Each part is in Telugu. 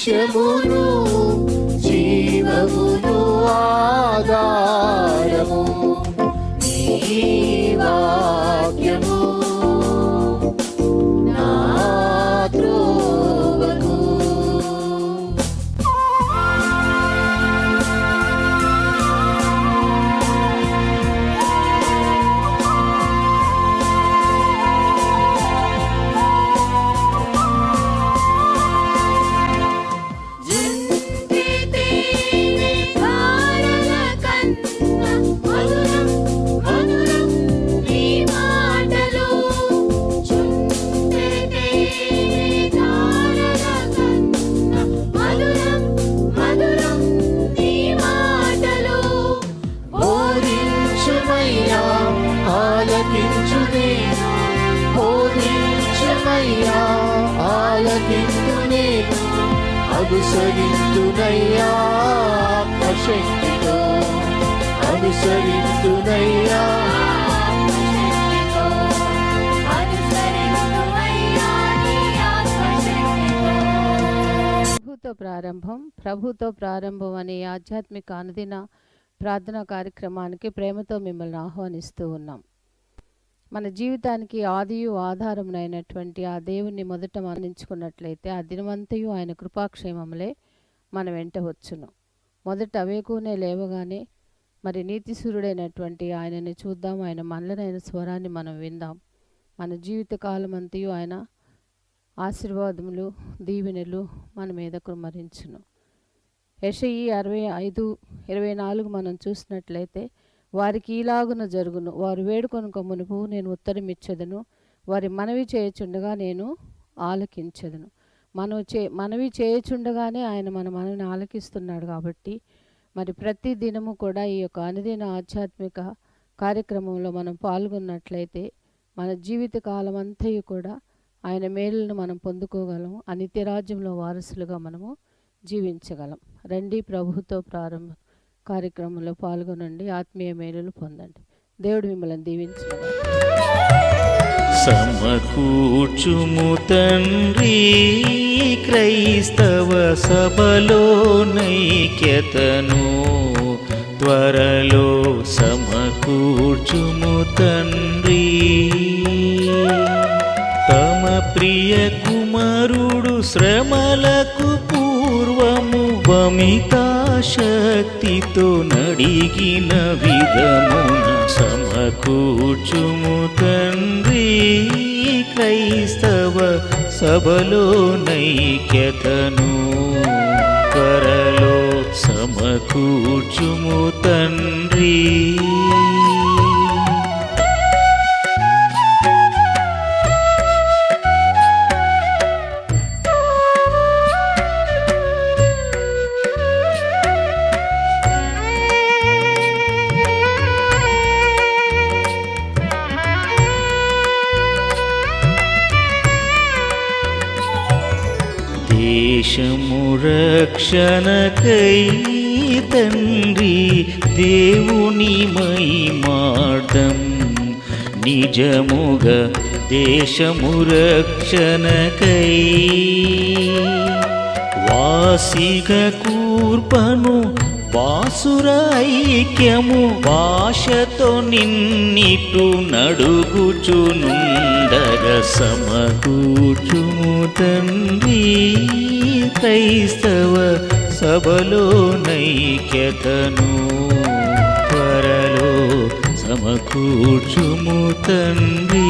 లక్ష్యమును జీవమును ఆధారము. జీవా ప్రారంభం. ప్రభుతో ప్రారంభం అనే ఆధ్యాత్మిక అనుదిన ప్రార్థనా కార్యక్రమానికి ప్రేమతో మిమ్మల్ని ఆహ్వానిస్తూ ఉన్నాం. మన జీవితానికి ఆదియు ఆధారమునైనటువంటి ఆ దేవుణ్ణి మొదట మరణించుకున్నట్లయితే ఆ దినమంతయు ఆయన కృపాక్షేమములే మన వెంట వచ్చును. మొదట అవేకునే లేవగానే మరి నీతిసూరుడైనటువంటి ఆయనని చూద్దాం. ఆయన మనలనైన స్వరాన్ని మనం విందాం. మన జీవిత కాలమంతయు అంతయు ఆయన ఆశీర్వాదములు దీవెనలు మన మీద కుమరించును యషయి అరవై ఐదు ఇరవై నాలుగు మనం చూసినట్లయితే వారికి ఈలాగున జరుగును. వారు వేడుకొనుక మునుపు నేను ఉత్తరం ఇచ్చేదను వారి మనవి చేయుచుండగా నేను ఆలకించదను. మనం చే మనవి చేయుచుండగానే ఆయన మన మనవిని ఆలకిస్తున్నాడు కాబట్టి మరి ప్రతి దినము కూడా ఈ యొక్క అనుదిన ఆధ్యాత్మిక కార్యక్రమంలో మనం పాల్గొన్నట్లయితే మన జీవిత కాలం అంతయు కూడా ఆయన మేలును మనం పొందుకోగలం ఆ నిత్యరాజ్యంలో వారసులుగా మనము జీవించగలం. రండి ప్రభుతో ప్రారంభ కార్యక్రమంలో పాల్గొనండి. ఆత్మీయ మేలులు పొందండి. దేవుడు మిమ్మల్ని దీవించు సమకూర్చుము తండ్రి క్రైస్తవ సభలో నైక్యతను త్వరలో సమకూర్చుము తండ్రి. ప్రియ కుమారుడు శ్రమలకు పూర్వము వమితాశక్తితో నడిగిన విధమున సమకూర్చుము తండ్రి. క్రైస్తవ సభలో నైక్యతను త్వరలో సమకూర్చుము తండ్రి. దేశము రక్షణకై తండ్రి దేవుని మహిమార్థం నిజముగ దేశము రక్షణకై. వాసిగ కూర్పను వాసురైక్యము భాషతో నిన్నిటు నడుగుచునుండగ సమకూచుము తండ్రి క్రైస్తవ సభలో నైక్యతను త్వరలో సమకూర్చుము తండ్రి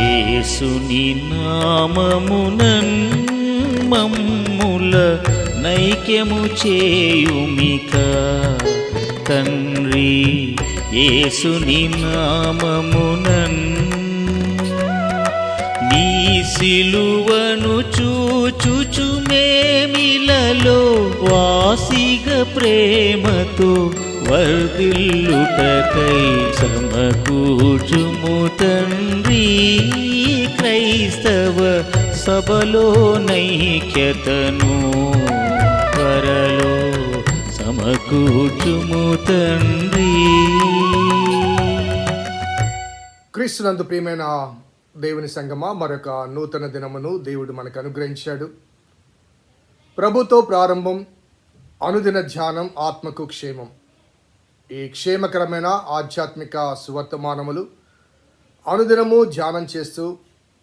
యేసుని నామమునన్ మమ్ముల నైక్యము చేయుమిక. తండ్రి యేసుని నామమునన్ నీ సిలువను చూచుచు మేమిలలో వాసిగ ప్రేమతో వర్ధిల్లుటకై సమకూర్చుము తండ్రి క్రైస్తవ సభలో నైక్యతను త్వరలో సమకూర్చుము తండ్రి క్రీస్తునందు ప్రియమైన దేవుని సంగమా మరొక నూతన దినమును దేవుడు మనకు అనుగ్రహించాడు. ప్రభుతో ప్రారంభం అనుదిన ధ్యానం ఆత్మకు క్షేమం. ఈ క్షేమకరమైన ఆధ్యాత్మిక సువర్తమానములు అనుదినము ధ్యానం చేస్తూ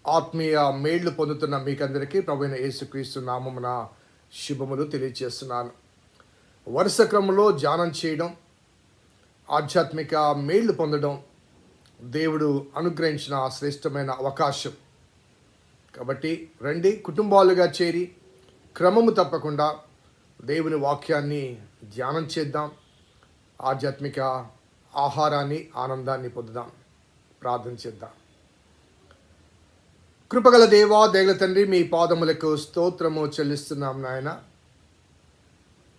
ఆత్మీయ మేళ్ళు పొందుతున్న మీకందరికీ ప్రభుైన యేసుక్రీస్తు నామమున శుభములు తెలియజేస్తున్నాను వరుస క్రమంలో ధ్యానం చేయడం ఆధ్యాత్మిక మేళ్ళు పొందడం దేవుడు అనుగ్రహించిన శ్రేష్టమైన అవకాశం. కాబట్టి రండి కుటుంబాలుగా చేరి క్రమము తప్పకుండా దేవుని వాక్యాన్ని ధ్యానం చేద్దాం. ఆధ్యాత్మిక ఆహారాన్ని ఆనందాన్ని పొందుదాం. ప్రార్థన చేద్దాం. కృపగల దేవా దేగల తండ్రి మీ పాదములకు స్తోత్రము చెల్లిస్తున్నాం నాయన.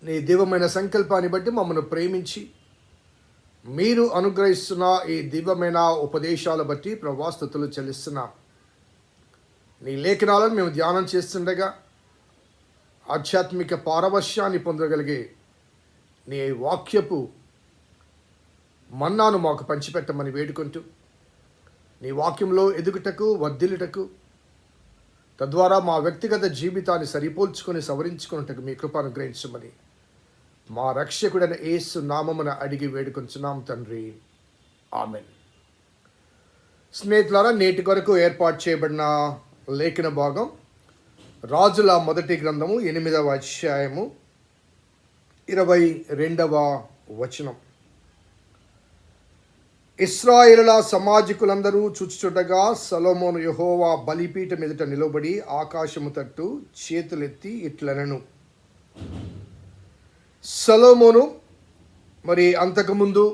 నీ దివ్యమైన సంకల్పాన్ని బట్టి మమ్మల్ని ప్రేమించి మీరు అనుగ్రహిస్తున్న ఈ దివ్యమైన ఉపదేశాల బట్టి ప్రభాస్తుతులు చెల్లిస్తున్నాం. నీ లేఖనాలను మేము ధ్యానం చేస్తుండగా ఆధ్యాత్మిక పారవశ్యాన్ని పొందగలిగే నీ వాక్యపు మన్నాను మాకు పంచిపెట్టమని వేడుకుంటూ నీ వాక్యంలో ఎదుగుటకు వర్ధిల్లుటకు తద్వారా మా వ్యక్తిగత జీవితాన్ని సరిపోల్చుకొని సవరించుకున్నట్టుకు మీ కృప అనుగ్రహించమని మా రక్షకుడైన ఏసు నామమున అడిగి వేడుకొంచున్నాం తండ్రి. ఆమెన్. స్నేహితులారా నేటి కొరకు ఏర్పాటు చేయబడిన లేఖన భాగం రాజుల మొదటి గ్రంథము ఎనిమిదవ అధ్యాయము ఇరవై రెండవ వచనం. ఇస్రాయేలుల సమాజికులందరూ చూచుచుండగా సలోమోను యహోవా బలిపీఠం ఎదుట నిలబడి ఆకాశము తట్టు చేతులెత్తి ఇట్లనను. సలోమోను మరి అంతకుముందు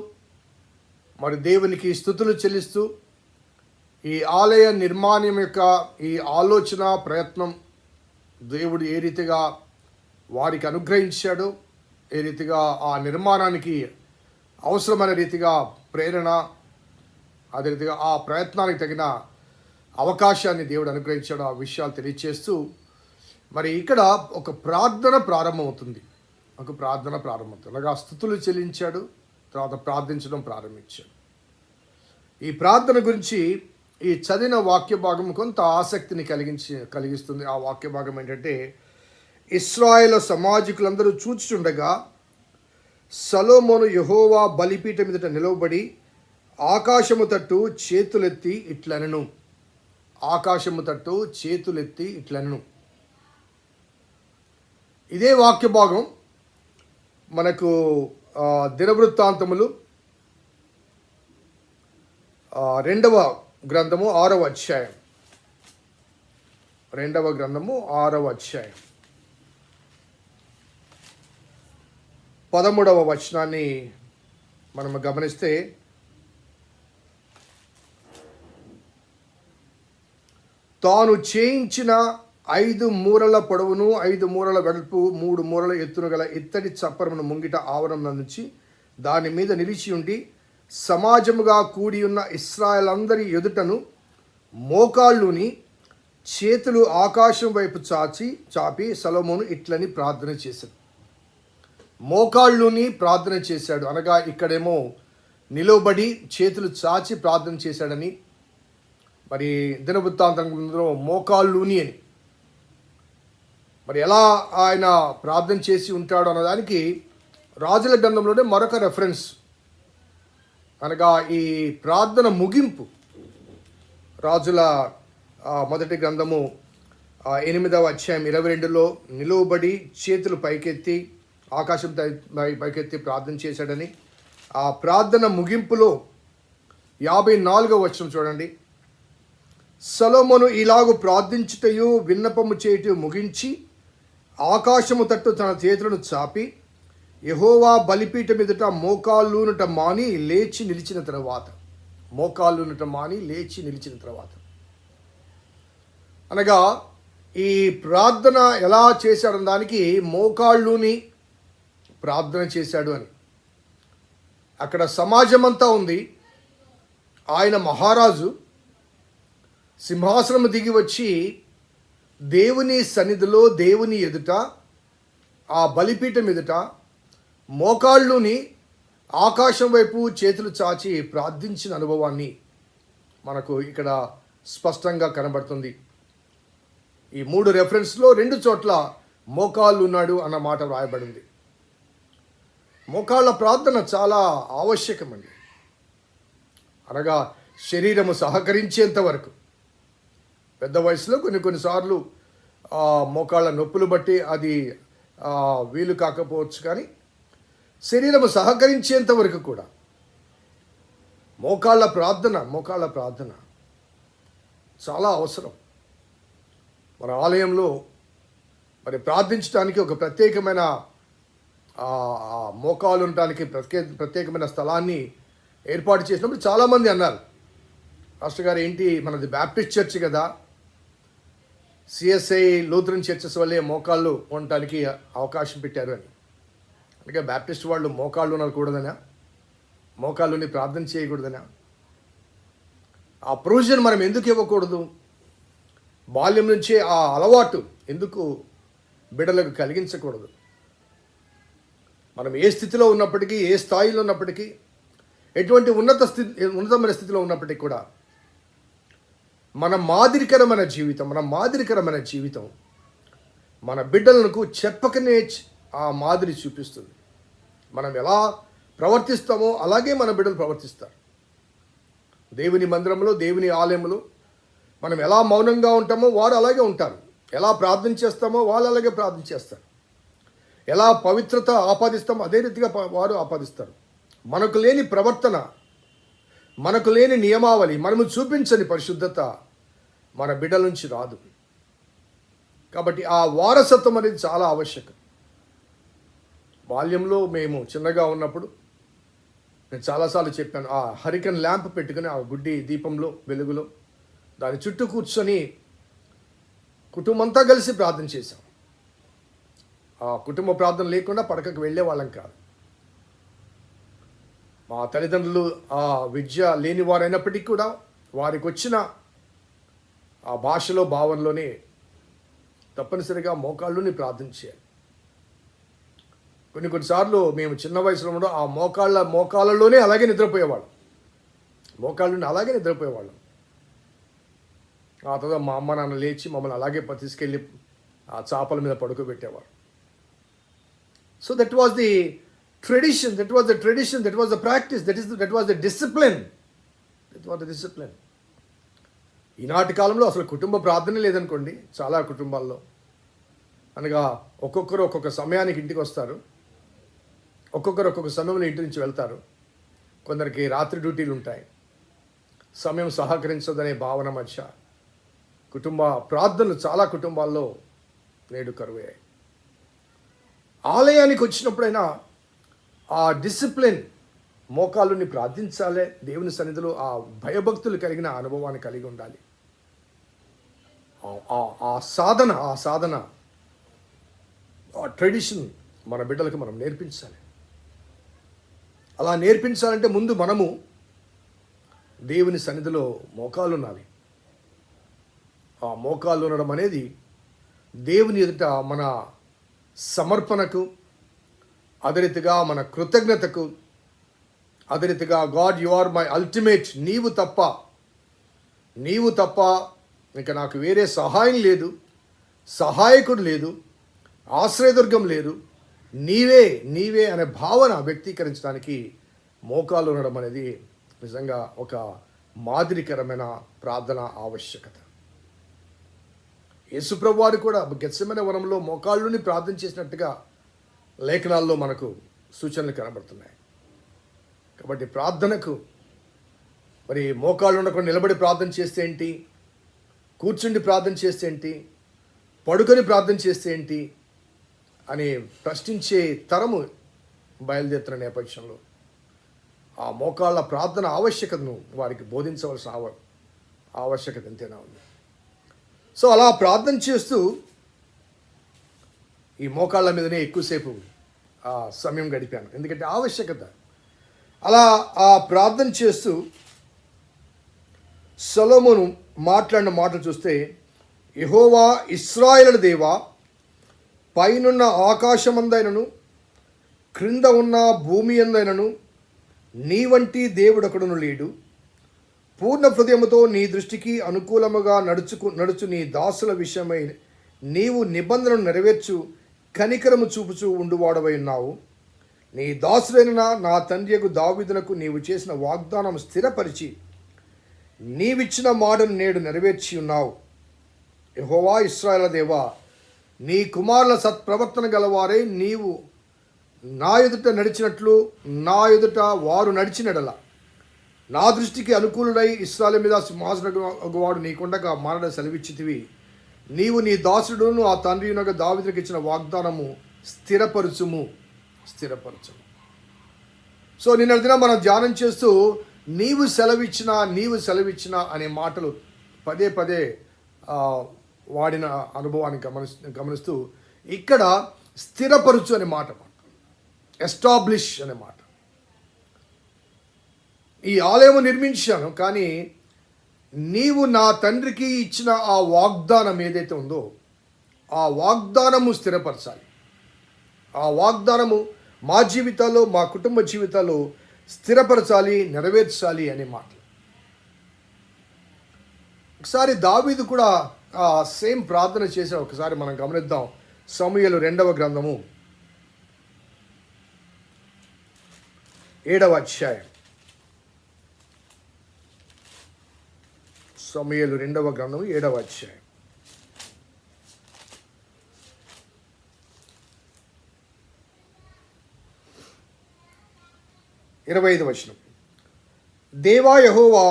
మరి దేవునికి స్థుతులు చెల్లిస్తూ ఈ ఆలయ నిర్మాణం యొక్క ఈ ఆలోచన ప్రయత్నం దేవుడు ఏ రీతిగా వారికి అనుగ్రహించాడు ఏ రీతిగా ఆ నిర్మాణానికి అవసరమైన రీతిగా ప్రేరణ అదే రీతిగా ఆ ప్రయత్నానికి తగిన అవకాశాన్ని దేవుడు అనుగ్రహించాడు ఆ విషయాలు తెలియచేస్తూ మరి ఇక్కడ ఒక ప్రార్థన ప్రారంభమవుతుంది. ఒక ప్రార్థన ప్రారంభమవుతుంది. అలాగా స్థుతులు చెల్లించాడు తర్వాత ప్రార్థించడం ప్రారంభించాడు. ఈ ప్రార్థన గురించి ఈ చదివిన వాక్య భాగం కొంత ఆసక్తిని కలిగించి కలిగిస్తుంది. ఆ వాక్య భాగం ఏంటంటే ఇస్రాయేల్ సమాజికులందరూ చూచుచుండగా సలోమోను యహోవా బలిపీఠం మీదట నిలవబడి ఆకాశము తట్టు చేతులెత్తి ఇట్లనను. ఆకాశము తట్టు చేతులెత్తి ఇట్లనను. ఇదే వాక్య భాగం మనకు దినవృత్తాంతములు రెండవ గ్రంథము ఆరవ అధ్యాయం. రెండవ గ్రంథము ఆరవ అధ్యాయం. పదమూడవ వచనాన్ని మనము గమనిస్తే తాను చేయించిన ఐదు మూరల పొడవును ఐదు మూరల వెడల్పు మూడు మూరల ఎత్తును గల ఇత్తడి చప్పరమును ముంగిట ఆవరణ నుంచి దాని మీద నిలిచి ఉండి సమాజముగా కూడి ఉన్న ఇస్రాయలందరి ఎదుటను మోకాళ్ళుని చేతులు ఆకాశం వైపు చాచి చాపి సలోమోను ఇట్లని ప్రార్థన చేశాడు మోకాళ్ళుని ప్రార్థన చేశాడు. అనగా ఇక్కడేమో నిలవబడి చేతులు చాచి ప్రార్థన చేశాడని మరి దినవృత్తాంతంలో మోకాళ్ళుని అని. మరి ఎలా ఆయన ప్రార్థన చేసి ఉంటాడు అన్నదానికి రాజుల గ్రంథంలోనే మరొక రెఫరెన్స్ అనగా ఈ ప్రార్థన ముగింపు రాజుల మొదటి గ్రంథము ఎనిమిదవ అధ్యాయం ఇరవై రెండులో నిలువబడి చేతులు పైకెత్తి ఆకాశం పైకెత్తి ప్రార్థన చేశాడని. ఆ ప్రార్థన ముగింపులో యాభై నాలుగో వచనం చూడండి. సలోమను ఇలాగు ప్రార్థించుటయు విన్నపము చేయుట ముగించి ఆకాశము తట్టు తన చేతులను చాపి యహోవా బలిపీఠం ఎదుట మోకాళ్ళునుట మాని లేచి నిలిచిన తర్వాత. మోకాళ్ళునుట మాని లేచి నిలిచిన తర్వాత. అనగా ఈ ప్రార్థన ఎలా చేశాడన్న దానికి మోకాళ్ళుని ప్రార్థన చేశాడు అని. అక్కడ సమాజం అంతా ఉంది. ఆయన మహారాజు సింహాసనం దిగి వచ్చి దేవుని సన్నిధిలో దేవుని ఎదుట ఆ బలిపీఠం ఎదుట మోకాళ్ళుని ఆకాశం వైపు చేతులు చాచి ప్రార్థించిన అనుభవాన్ని మనకు ఇక్కడ స్పష్టంగా కనబడుతుంది. ఈ మూడు రెఫరెన్స్లో రెండు చోట్ల మోకాళ్ళు ఉన్నాడు అన్న మాట వ్రాయబడింది. మోకాళ్ళ ప్రార్థన చాలా ఆవశ్యకమండి. అనగా శరీరము సహకరించేంత వరకు. పెద్ద వయసులో కొన్ని కొన్నిసార్లు మోకాళ్ళ నొప్పులు బట్టి అది వీలు కాకపోవచ్చు కానీ శరీరము సహకరించేంత వరకు కూడా. మోకాళ్ళ ప్రార్థన మోకాళ్ళ ప్రార్థన చాలా అవసరం. మన ఆలయంలో మరి ప్రార్థించడానికి ఒక ప్రత్యేకమైన మోకాలు ఉండటానికి ప్రత్యేక ప్రత్యేకమైన స్థలాన్ని ఏర్పాటు చేసినప్పుడు చాలామంది అన్నారు. పాస్టర్ గారు ఏంటి మనది బ్యాప్టిస్ట్ చర్చ్ కదా? సిఎస్ఐ లూథరన్ చర్చెస్ వల్లే మోకాళ్ళు ఉండటానికి అవకాశం పెట్టారు అని. అందుకే బ్యాప్టిస్ట్ వాళ్ళు మోకాళ్ళు ఉండకూడదనా? మోకాళ్ళుని ప్రార్థన చేయకూడదనా? ఆ ప్రొవిజన్ మనం ఎందుకు ఇవ్వకూడదు? బాల్యం నుంచే ఆ అలవాటు ఎందుకు బిడ్డలకు కలిగించకూడదు? మనం ఏ స్థితిలో ఉన్నప్పటికీ ఏ స్థాయిలో ఉన్నప్పటికీ ఎటువంటి ఉన్నత స్థితి ఉన్నతమైన స్థితిలో ఉన్నప్పటికీ కూడా మన మాదిరికరమైన జీవితం మన మాదిరికరమైన జీవితం మన బిడ్డలకు చెప్పకనే ఆ మాదిరి చూపిస్తుంది. మనం ఎలా ప్రవర్తిస్తామో అలాగే మన బిడ్డలు ప్రవర్తిస్తారు. దేవుని మందిరంలో దేవుని ఆలయంలో మనం ఎలా మౌనంగా ఉంటామో వారు అలాగే ఉంటారు. ఎలా ప్రార్థన చేస్తామో వాళ్ళు అలాగే ప్రార్థన చేస్తారు. ఎలా పవిత్రత ఆపాదిస్తామో అదే రీతిగా వారు ఆపాదిస్తారు. మనకు లేని ప్రవర్తన మనకు లేని నియమావళి మనము చూపించని పరిశుద్ధత మన బిడ్డల నుంచి రాదు. కాబట్టి ఆ వారసత్వం అనేది చాలా ఆవశ్యకం. బాల్యంలో మేము చిన్నగా ఉన్నప్పుడు నేను చాలాసార్లు చెప్పాను ఆ హరికన్ ల్యాంప్ పెట్టుకుని ఆ గుడ్డి దీపంలో వెలుగులో దాని చుట్టూ కూర్చొని కుటుంబంతా కలిసి ప్రార్థన చేశాం. కుటుంబ ప్రార్థన లేకుండా పడకకు వెళ్ళే వాళ్ళం కాదు. మా తల్లిదండ్రులు ఆ విద్య లేని వారైనప్పటికీ కూడా వారికి వచ్చిన ఆ భాషలో భావనలోనే తప్పనిసరిగా మోకాళ్ళుని ప్రార్థన చేయాలి. కొన్ని కొన్నిసార్లు మేము చిన్న వయసులో ఉండడం ఆ మోకాళ్ళ మోకాళ్ళలోనే అలాగే నిద్రపోయేవాళ్ళం. మోకాళ్ళని అలాగే నిద్రపోయేవాళ్ళం. ఆ తర్వాత మా అమ్మ నాన్న లేచి మమ్మల్ని అలాగే తీసుకెళ్ళి ఆ చాపల మీద పడుకోబెట్టేవారు. So that was the tradition that was the tradition that was the practice that is that was the discipline that was the discipline ఈనాటి కాలంలో అసలు కుటుంబ ప్రార్థన లేదనుకోండి చాలా కుటుంబాల్లో. అనగా ఒక్కొక్కరు ఒక్కొక్క సమయానికి ఇంటికి వస్తారు. ఒక్కొక్కరు ఒక్కొక్క సమయంలో ఇంటి నుంచి వెళ్తారు. కొందరికి రాత్రి డ్యూటీలు ఉంటాయి. సమయం సహకరించదనే భావన మధ్య కుటుంబ ప్రార్థనలు చాలా కుటుంబాల్లో నేడు కరువయ్యాయి. ఆలయానికి వచ్చినప్పుడైనా ఆ డిసిప్లిన్ మోకాలుని ప్రార్థించాలి దేవుని సన్నిధిలో ఆ భయభక్తులు కలిగిన అనుభవాన్ని కలిగి ఉండాలి. ఆ- ఆ సాధన ఆ సాధన ఆ ట్రెడిషన్ మన బిడ్డలకు మనం నేర్పించాలి. అలా నేర్పించాలంటే ముందు మనము దేవుని సన్నిధిలో మోకాలు ఉండాలి. ఆ మోకాలు ఉండడం అనేది దేవుని ఎదుట మన సమర్పణకు అదరితిగా మన కృతజ్ఞతకు అదే రీతిగా God you are my ultimate నీవు తప్ప నీవు తప్ప ఇక నాకు వేరే సహాయం లేదు సహాయకుడు లేదు ఆశ్రయదుర్గం లేదు నీవే నీవే అనే భావన వ్యక్తీకరించడానికి మోకాలు ఉండడం అనేది నిజంగా ఒక మాదిరికరమైన ప్రార్థన ఆవశ్యకత. యేసుప్రభు వారు కూడా గెత్సమైన వనంలో మోకాళ్ళుని ప్రార్థన చేసినట్టుగా లేఖనాల్లో మనకు సూచనలు కనబడుతున్నాయి. కాబట్టి ప్రార్థనకు మరి మోకాళ్ళు ఉండకుండా నిలబడి ప్రార్థన చేస్తే ఏంటి? కూర్చుండి ప్రార్థన చేస్తే ఏంటి? పడుకొని ప్రార్థన చేస్తే ఏంటి? అని ప్రశ్నించే తరము బయలుదేరుతున్న నేపథ్యంలో ఆ మోకాళ్ళ ప్రార్థన ఆవశ్యకతను వారికి బోధించవలసిన ఆవ ఆవశ్యకత ఎంతైనా ఉంది. సో అలా ప్రార్థన చేస్తూ ఈ మోకాళ్ళ మీదనే ఎక్కువసేపు ఆ సమయం గడిపాను. ఎందుకంటే ఆవశ్యకత. అలా ఆ ప్రార్థన చేస్తూ సలోమును మాట్లాడిన మాటలు చూస్తే యహోవా ఇస్రాయల దేవా పైనున్న ఆకాశమందైనను క్రింద ఉన్న భూమి అందైనను నీ వంటి దేవుడొకడును లేడు. పూర్ణ హృదయముతో నీ దృష్టికి అనుకూలముగా నడుచుకు నడుచు నీ దాసుల విషయమై నీవు నిబంధనను నెరవేర్చు కనికరము చూపుచూ ఉండువాడవై ఉన్నావు. నీ దాసుడైన నా తండ్రియకు దావిదులకు నీవు చేసిన వాగ్దానం స్థిరపరిచి నీవిచ్చిన మాటను నేడు నెరవేర్చి ఉన్నావు. యహోవా ఇస్రాయల దేవా నీ కుమారుల సత్ప్రవర్తన గలవారే నీవు నా ఎదుట నడిచినట్లు నా ఎదుట వారు నడిచినడలా. నా దృష్టికి అనుకూలుడై ఇస్రాయల్ మీద సింహాసనగువాడు నీకుండగా మారడ సెలవిచ్చితివి. నీవు నీ దాసుడును ఆ తండ్రి దావిద్రకి ఇచ్చిన వాగ్దానము స్థిరపరచుము. స్థిరపరచుము. సో నిన్న దిన మనం ధ్యానం చేస్తూ నీవు సెలవిచ్చిన నీవు సెలవిచ్చిన అనే మాటలు పదే పదే వాడిన అనుభవాన్ని గమని గమనిస్తూ ఇక్కడ స్థిరపరచు అనే మాట. ఎస్టాబ్లిష్ అనే మాట. ఈ ఆలయం నిర్మించాను కానీ నీవు నా తండ్రికి ఇచ్చిన ఆ వాగ్దానం ఏదైతే ఉందో ఆ వాగ్దానము స్థిరపరచాలి. ఆ వాగ్దానము మా జీవితాల్లో మా కుటుంబ జీవితాల్లో స్థిరపరచాలి నెరవేర్చాలి అనే మాట. ఒకసారి దావీదు కూడా ఆ సేమ్ ప్రార్థన చేసే ఒకసారి మనం గమనిద్దాం. సమూహలు రెండవ గ్రంథము. ఏడవ అధ్యాయం. సమయలు రెండవ గ్రంథం ఏడవ అధ్యాయం. ఇరవై ఐదు వచనం. దేవా యహోవా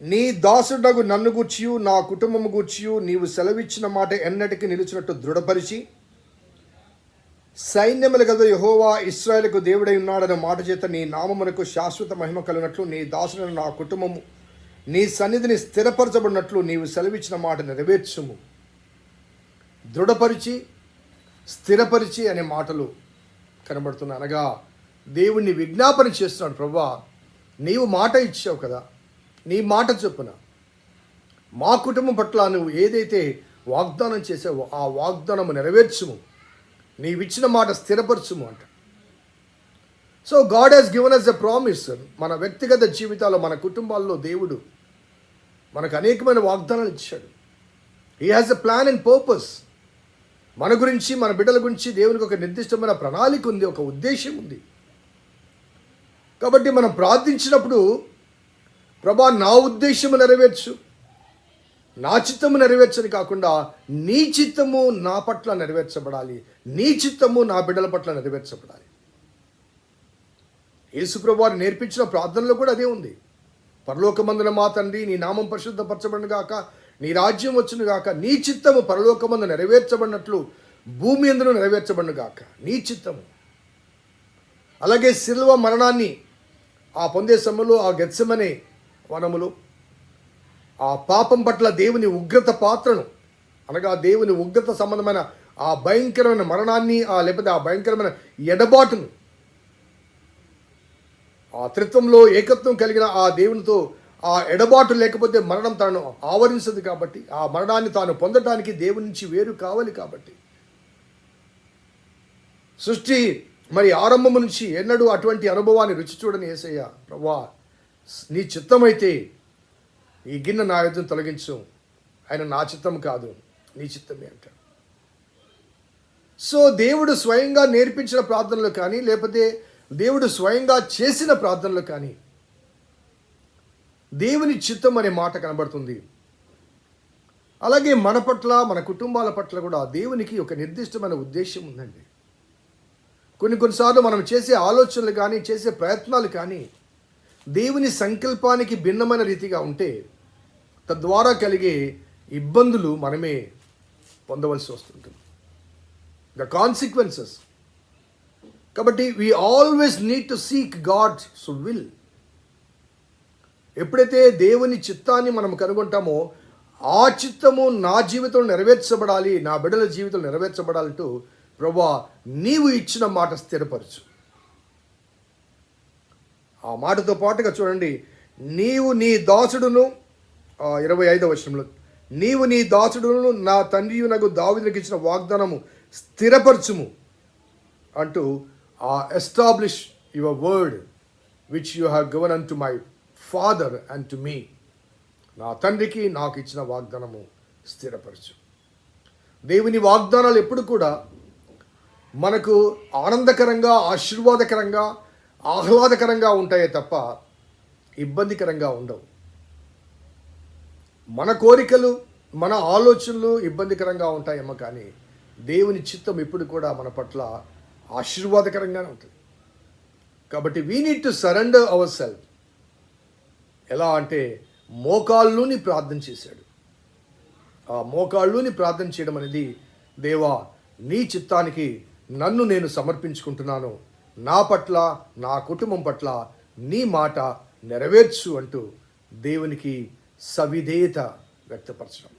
నీ దాసుడగు నన్ను గూర్చియు నా కుటుంబము గూర్చియు నీవు సెలవిచ్చిన మాట ఎన్నటికి నిలిచినట్టు దృఢపరిచి సైన్యముల గద యహోవా ఇస్రాయేల్కు దేవుడై ఉన్నాడన్న మాట చేత నీ నామమునకు శాశ్వత మహిమ కలిగినట్లు నీ దాసుడైన నా కుటుంబము నీ సన్నిధిని స్థిరపరచబడినట్లు నీవు సెలవిచ్చిన మాట నెరవేర్చుము. దృఢపరిచి స్థిరపరిచి అనే మాటలు కనబడుతున్నాయి అనగా దేవుణ్ణి విజ్ఞాపన చేస్తున్నాడు ప్రభా నీవు మాట ఇచ్చావు కదా నీ మాట చొప్పున. మా కుటుంబం పట్ల నువ్వు ఏదైతే వాగ్దానం చేసావో ఆ వాగ్దానము నెరవేర్చుము. నీవిచ్చిన మాట స్థిరపరచుము అంట. So God has given us a promise మన వ్యక్తిగత జీవితాల్లో మన కుటుంబాల్లో దేవుడు మనకు అనేకమైన వాగ్దానాలు ఇచ్చాడు. He has a plan and purpose మన గురించి మన బిడ్డల గురించి దేవునికి ఒక నిర్దిష్టమైన ప్రణాళిక ఉంది ఒక ఉద్దేశం ఉంది. కాబట్టి మనం ప్రార్థించినప్పుడు ప్రభా నా ఉద్దేశము నెరవేర్చు. నా చిత్తము నెరవేర్చని కాకుండా నీ చిత్తము నా పట్ల నెరవేర్చబడాలి. నీ చిత్తము నా బిడ్డల పట్ల నెరవేర్చబడాలి. యేసుప్రభు వారు నేర్పించిన ప్రార్థనలో కూడా అదే ఉంది. పరలోకమందున మా తండ్రి నీ నామం పరిశుద్ధపరచబడిన గాక నీ రాజ్యం వచ్చును గాక నీ చిత్తము పరలోకమందు నెరవేర్చబడినట్లు భూమి ఎందును నెరవేర్చబడిన గాక. నీ చిత్తము. అలాగే శిల్వ మరణాన్ని ఆ పొందే సమయంలో ఆ గెత్సమనే వనములు ఆ పాపం పట్ల దేవుని ఉగ్రత పాత్రను అనగా దేవుని ఉగ్రత సంబంధమైన ఆ భయంకరమైన మరణాన్ని ఆ లేకపోతే ఆ భయంకరమైన ఎడబాటును ఆ త్రిత్వంలో ఏకత్వం కలిగిన ఆ దేవునితో ఆ ఎడబాటు లేకపోతే మరణం తాను ఆవరించదు కాబట్టి ఆ మరణాన్ని తాను పొందటానికి దేవుని నుంచి వేరు కావాలి కాబట్టి. సృష్టి మరి ఆరంభము నుంచి ఎన్నడూ అటువంటి అనుభవాన్ని రుచి చూడని ఏసయ్య ప్రభా నీ చిత్తమైతే ఈ గిన్నె నా యుద్ధం తొలగించు. ఆయన నా చిత్తం కాదు నీ చిత్తమే అంటాడు. సో దేవుడు స్వయంగా నేర్పించిన ప్రార్థనలు కానీ లేకపోతే దేవుడు స్వయంగా చేసిన ప్రార్థనలు కానీ దేవుని చిత్తం అనే మాట కనబడుతుంది. అలాగే మన పట్ల మన కుటుంబాల పట్ల కూడా దేవునికి ఒక నిర్దిష్టమైన ఉద్దేశం ఉందండి. కొన్ని కొన్నిసార్లు మనం చేసే ఆలోచనలు కానీ చేసే ప్రయత్నాలు కానీ దేవుని సంకల్పానికి భిన్నమైన రీతిగా ఉంటే తద్వారా కలిగే ఇబ్బందులు మనమే పొందవలసి వస్తుంటుంది. ద కాన్సిక్వెన్సెస్ కాబట్టి we always need to seek God will ఎప్పుడైతే దేవుని చిత్తాన్ని మనం కనుగొంటామో ఆ చిత్తము నా జీవితం నెరవేర్చబడాలి నా బిడ్డల జీవితం నెరవేర్చబడాలంటూ ప్రభా నీవు ఇచ్చిన మాట స్థిరపరచు. ఆ మాటతో పాటుగా చూడండి నీవు నీ దాసుడును ఇరవై ఐదవ వర్షంలో నీవు నీ దాసుడును నా తండ్రియునకు దావిదనికి ఇచ్చిన వాగ్దానము స్థిరపరచుము అంటూ ఆ establish your word which you have given unto my father and to me నా తండ్రికి నాకు ఇచ్చిన వాగ్దానము స్థిరపరచు. దేవుని వాగ్దానాలు ఎప్పుడు కూడా మనకు ఆనందకరంగా ఆశీర్వాదకరంగా ఆహ్లాదకరంగా ఉంటాయే తప్ప ఇబ్బందికరంగా ఉండవు. మన కోరికలు మన ఆలోచనలు ఇబ్బందికరంగా ఉంటాయేమో కానీ దేవుని చిత్తం ఎప్పుడు కూడా మన పట్ల ఆశీర్వాదకరంగానే ఉంటుంది. కాబట్టి we need to surrender our self ఎలా అంటే మోకాళ్ళుని ప్రార్థన చేశాడు. ఆ మోకాళ్ళుని ప్రార్థన చేయడం అనేది దేవా నీ చిత్తానికి నన్ను నేను సమర్పించుకుంటున్నాను. నా పట్ల నా కుటుంబం పట్ల నీ మాట నెరవేర్చు అంటూ దేవునికి సవిధేయత వ్యక్తపరచడం.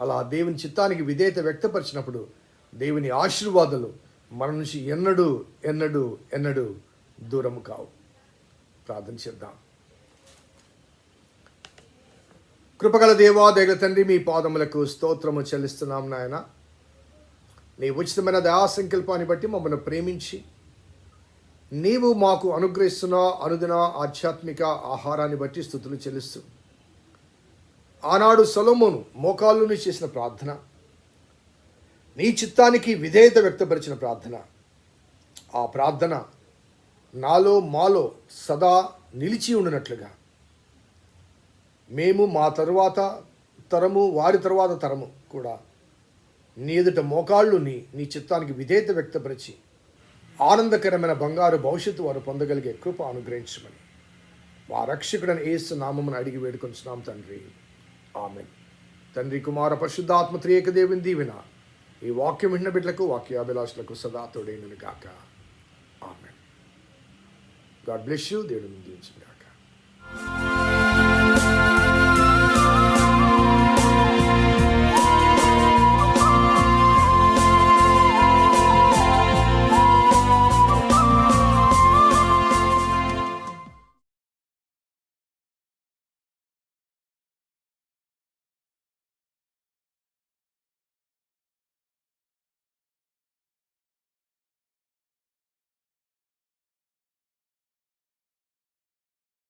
అలా దేవుని చిత్తానికి విధేయత వ్యక్తపరిచినప్పుడు దేవుని ఆశీర్వాదాలు మన నుంచి ఎన్నడూ ఎన్నడూ ఎన్నడూ దూరము కావు. ప్రార్థన చేద్దాం. కృపగల దేవా దేగ తండ్రి మీ పాదములకు స్తోత్రము చెల్లిస్తున్నాం నాయన. నీ ఉచితమైన దయా సంకల్పాన్ని బట్టి మమ్మల్ని ప్రేమించి నీవు మాకు అనుగ్రహిస్తున్న అనుదిన ఆధ్యాత్మిక ఆహారాన్ని బట్టి స్థుతులు చెల్లిస్తూ ఆనాడు సొలమును మోకాళ్ళుని చేసిన ప్రార్థన. నీ చిత్తానికి విధేయత వ్యక్తపరిచిన ప్రార్థన. ఆ ప్రార్థన నాలో మాలో సదా నిలిచి ఉండినట్లుగా. మేము మా తరువాత తరము వారి తరువాత తరము కూడా నీ ఎదుట మోకాళ్ళుని నీ చిత్తానికి విధేయత వ్యక్తపరిచి ఆనందకరమైన బంగారు భవిష్యత్తు వారు పొందగలిగే కృప అనుగ్రహించమని. మా రక్షకుడని ఏసు నామమును అడిగి వేడుకొంచున్నాం తండ్రి. ఆమె తండ్రి కుమార పరిశుద్ధాత్మ త్రియేక దేవుని దీవెన. ఈ వాక్యం విన్న బిడ్డలకు వాక్యాభిలాషులకు సదా తోడైనను కాక ఆమె గాడ్ బ్లెస్ యూ దేవుడు దీవించిన కాక